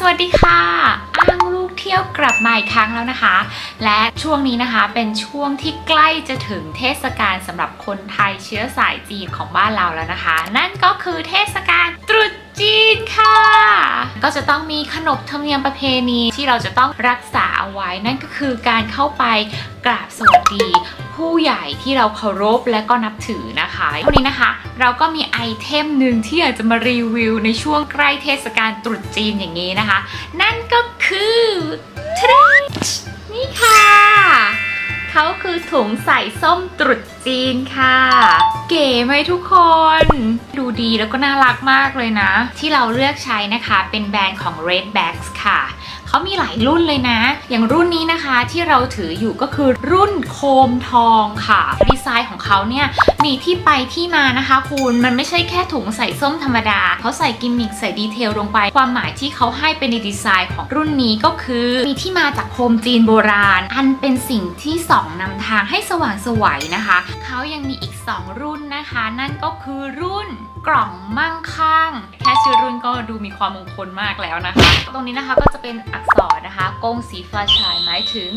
สวัสดีค่ะ อ้างลูกเที่ยวกลับมาอีกครั้งแล้วนะคะ และช่วงนี้นะคะเป็นช่วงที่ใกล้จะถึงเทศกาลสำหรับคนไทยเชื้อสายจีนของบ้านเราแล้วนะคะ นั่นก็คือเทศกาลตรุษจีนค่ะ ก็จะต้องมีขนบธรรมเนียมประเพณีที่เราจะต้องรักษาเอาไว้ นั่นก็คือการเข้าไปกราบสวัสดี ผู้ใหญ่ที่เราเคารพและก็นับถือนะคะวันนี้นะคะ เราก็มีไอเทมหนึ่งที่อยากจะมารีวิวในช่วงใกล้เทศกาลตรุษจีนอย่างนี้นะคะ นั่นก็คือทรินี่ค่ะเขาคือถุงใส่ส้มตรุษจีนค่ะ เก๋ไหมทุกคน ดูดีแล้วก็น่ารักมากเลยนะ ที่เราเลือกใช้นะคะเป็นแบรนด์ของ Red Bags ค่ะเขามีหลายรุ่นเลยนะ อย่างรุ่นนี้นะคะที่เราถืออยู่ก็คือรุ่นโคมทองค่ะ ดีไซน์ของเขาเนี่ยมีที่ไปที่มานะคะ คุณมันไม่ใช่แค่ถุงใส่ส้มธรรมดา เขาใส่กิมมิคใส่ดีเทลลงไป ความหมายที่เขาให้เป็นในดีไซน์ของรุ่นนี้ก็คือ มีที่มาจากโคมจีนโบราณ อันเป็นสิ่งที่สองนำทางให้สว่างสวัยนะคะ เขายังมีอีก 2 รุ่นนะคะ นั่นก็คือรุ่นกล่องมั่งคั่ง ค่ชื่อรุ่นก็ดูมีความมงคลมากแล้วนะคะ ตรงนี้นะคะก็จะเป็นอักษรนะคะกงสีฟ้าชายหมายถึง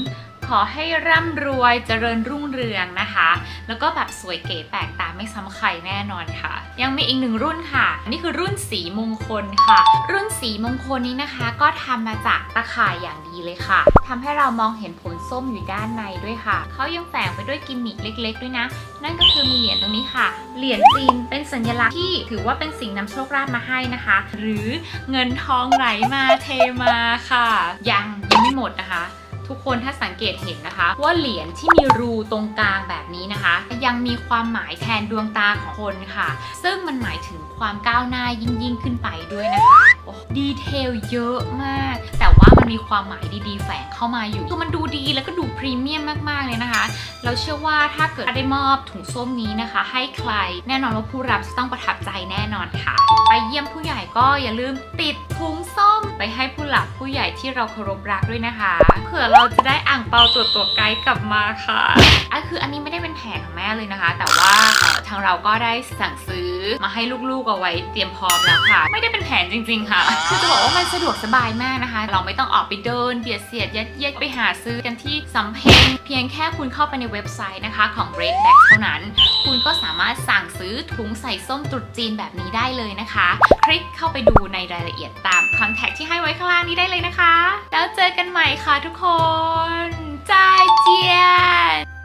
ขอให้ร่ำรวยเจริญรุ่งเรืองนะคะ แล้วก็แบบสวยเก๋แปลกตาไม่ซ้ำใครแน่นอนค่ะ ยังมีอีกหนึ่งรุ่นค่ะ นี่คือรุ่นสีมงคลค่ะ รุ่นสีมงคลนี้นะคะ ก็ทำมาจากตะข่ายอย่างดีเลยค่ะทำให้เรามองเห็นผลส้มอยู่ด้านในด้วยค่ะ เขายังแฝงไปด้วยกิมมิคเล็ก ๆ ด้วยนะ นั่นก็คือมีเหรียญตรงนี้ค่ะ เหรียญจีนเป็นสัญลักษณ์ที่ถือว่าเป็นสิ่งนำโชคลาภมาให้นะคะ หรือเงินทองไหลมาเทมาค่ะ ยังยังไม่หมดนะคะ ทุกคนถ้าสังเกตเห็นนะคะ ว่าเหรียญที่มีรูตรงกลางแบบนี้นะคะ ยังมีความหมายแทนดวงตาของคนค่ะ ซึ่งมันหมายถึงความก้าวหน้ายิ่งยิ่งขึ้นไปด้วยนะคะโอ้ดีเทลเยอะมาก แต่ว่า มีความหมายดีๆ แฝงเข้ามาอยู่คือมันดูดีแล้วก็ดูพรีเมียมมากๆเลยนะคะเราเชื่อว่าถ้าเกิดได้มอบถุงส้มนี้นะคะ ให้ใครแน่นอนว่าผู้รับจะต้องประทับใจแน่นอนค่ะ ไปเยี่ยมผู้ใหญ่ก็อย่าลืมติดถุงส้มไปให้ผู้หลักผู้ใหญ่ที่เราเคารพรักด้วยนะคะเผื่อเราจะได้อ่างเปาตัวตัวไกด์กลับมาค่ะอะคืออันนี้ไม่ได้เป็นแผนของแม่เลยนะคะ แต่ว่าเางเราก็ได้สั่งซื้อมาให้ลูกๆเอาไว้เตรียมพร้อมแล้วค่ะ ไม่ได้เป็นแผนจริง ๆ ค่ะคือจะบอกว่ามันสะดวกสบายมากนะคะ เราไม่ต้องออกไปเดินเบียดเสียดยัดเยียดไปหาซื้อกันที่สำเพ็งเพียงแค่คุณเข้าไปในเว็บไซต์นะคะของ Red Bag เท่านั้น คุณก็สามารถสั่งซื้อถุงใส่ส้มตรุษจีนแบบนี้ได้เลยนะคะ คลิกเข้าไปดูในรายละเอียดตามคอนแทคที่ให้ไว้ข้างล่างนี้ได้เลยนะคะ แล้วเจอกันใหม่ค่ะทุกคนจ้าเจียน